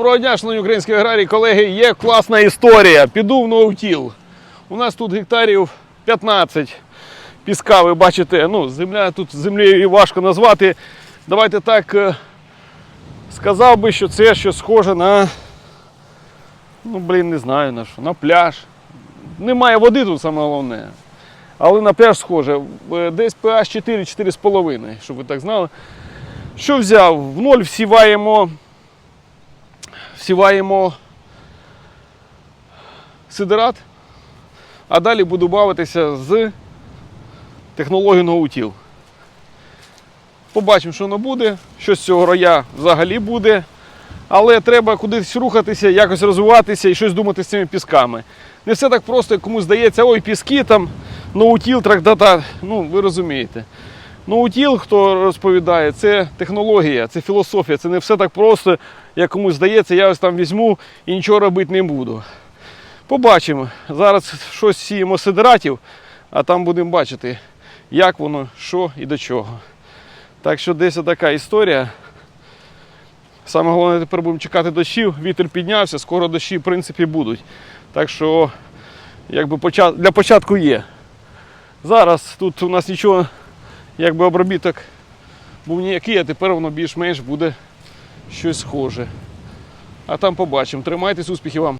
Доброго дня, шановні українські аграрії, колеги, є класна історія. Піду в ноутіл. У нас тут гектарів 15 піска, ви бачите, ну, земля тут землею і важко назвати. Давайте так е, сказав би, що це щось схоже на. Ну, блін, не знаю на що, на пляж. Немає води тут саме головне. Але на пляж схоже. Е, Десь pH 4-4,5, щоб ви так знали. Що взяв? В ноль всіваємо всіваємо сидерат, а далі буду бавитися з технологією ноутіл. Побачимо, що воно буде, що з цього роя взагалі буде. Але треба кудись рухатися, якось розвиватися і щось думати з цими пісками. Не все так просто, як комусь здається, ой, піски там, ноутіл, трактата. Ну, ви розумієте. Ноутіл, хто розповідає, це технологія, це філософія, це не все так просто, як комусь здається, я ось там візьму і нічого робити не буду. Побачимо. Зараз щось сіємо з сидератів, а там будемо бачити, як воно, що і до чого. Так що десь така історія. Саме головне, тепер будемо чекати дощів, вітер піднявся, скоро дощі в принципі будуть. Так що, якби для початку є. Зараз тут у нас нічого, якби обробіток був ніякий, а тепер воно більш-менш буде щось схоже. А там побачимо. Тримайтесь, успіхів вам!